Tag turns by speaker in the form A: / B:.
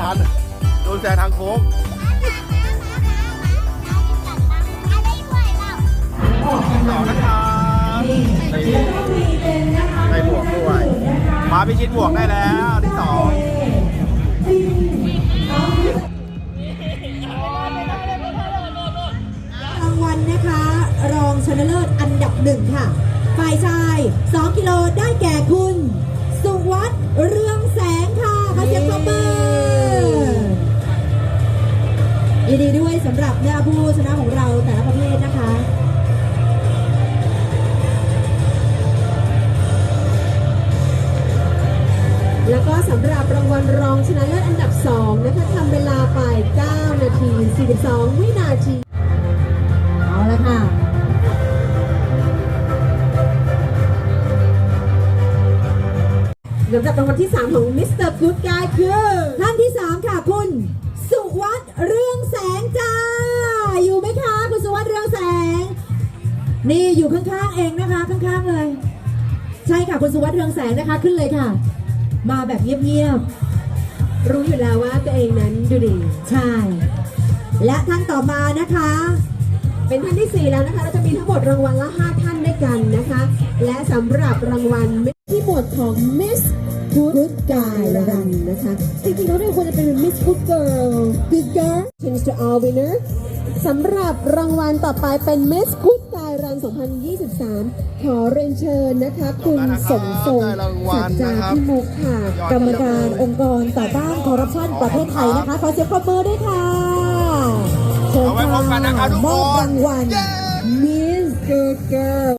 A: ทัน โดนแซงทางโค้งต่อนะครับในในบวกด้วยมาพิชิตบวกได้แล้วที่สอง
B: รางวัลนะคะ รองชนะเลิศอันดับหนึ่งค่ะ ฝ่ายชาย 2 กิโลได้แก่คุณ สุวัสด์เรืองแสงค่ะ สำหรับเนี่ยผู้ชนะของเราแต่ละประเภทนะคะแล้วก็สำหรับรางวัลรองชนะเลิศอันดับ 2 นะคะทำเวลาไป 9 นาที 42 วินาที เอาละค่ะ ลำดับรางวัลที่ 3 ของมิสเตอร์กู๊ดกา นี่อยู่ข้างๆเองนะคะ ข้างๆเลย ใช่ค่ะคุณสุวัสด์เรืองแสงนะคะขึ้นเลยค่ะ มาแบบเงียบๆรู้อยู่แล้วว่าตัวเองนั้นดูดี ใช่ และท่านต่อมานะคะ เป็นท่านที่ 4 แล้วนะคะ เราจะมีทั้งหมดรางวัลละ 5 ท่านด้วยกันนะคะ และสำหรับรางวัลที่หมดของ Miss Good Guy รันนะคะจริงๆแล้วเนี่ยควรจะเป็น Miss Good Girl Good Girl change to all winner สำหรับรางวัลต่อไปเป็น Miss Good 2023 ขอเรียนเชิญนะคะ คุณสมทรง
A: ได้รางวั
B: สั
A: ล
B: จจา
A: นะครับ
B: พิมุกค่ะ กรรมการองค์กรต่อต้านคอร์รัปชันประเทศไทยนะคะ ขอเสียงปรบมือด้วยค่ะเชิญ
A: เอาไว้พบกันนะครับทุกคน
B: มอบรางวัล
A: เย้
B: Miss Good Girl